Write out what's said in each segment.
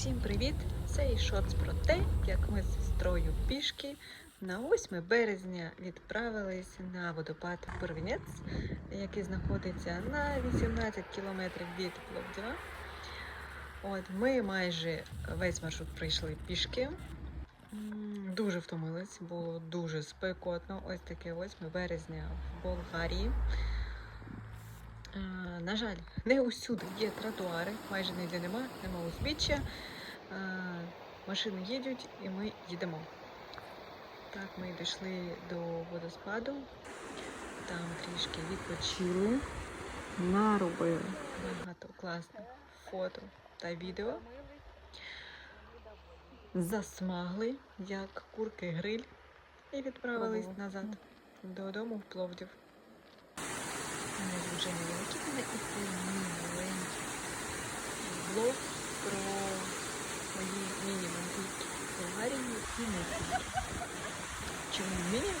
Всім привіт! Цей шоц про те, як ми з сестрою пішки на 8 березня відправились на водопад Первінець, який знаходиться на 18 кілометрів від Пловдіва. От ми майже весь маршрут пройшли пішки. Дуже втомились, було дуже спекотно. Ось таке 8 березня в Болгарії. Е, На жаль, не усюди є тротуари, майже ніде нема, нема узбіччя. Е, Машини їдуть і ми їдемо. Так, ми дійшли до водоспаду, там трішки відпочили, наробили багато класних фото та відео. Засмагли, як курки гриль, і відправились назад додому в Пловдів. Вже Нікітина і це мій маленький влог про мої міні-мандрівки в Болгарії і не. Чому міні?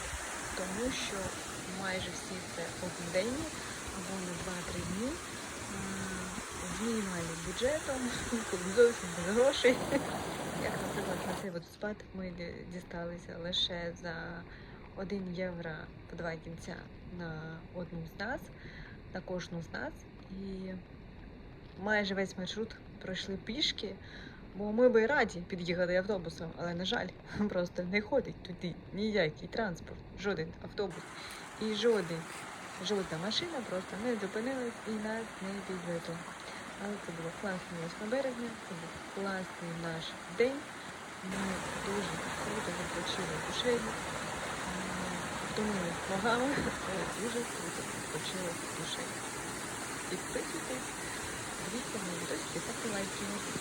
Тому що майже всі це одноденні або на 2-3 дні з мінімальним бюджетом, зовсім без грошей. Як, наприклад, на цей водоспад ми дісталися лише за 1 євро по два кінця на одну з нас, на кожну з нас. І майже весь маршрут пройшли пішки, бо ми би раді під'їхати автобусом, але, на жаль, просто не ходить туди ніякий транспорт, жоден автобус і жоден, жодна машина просто не зупинилась і нас не підвезла. Але це було класне 8 березня, це був класний наш день. Ми дуже круто відпочили душею, втомились ногами, дуже круто відпочили душею. Підписуйтесь, дивіться мої відео, ставте лайки.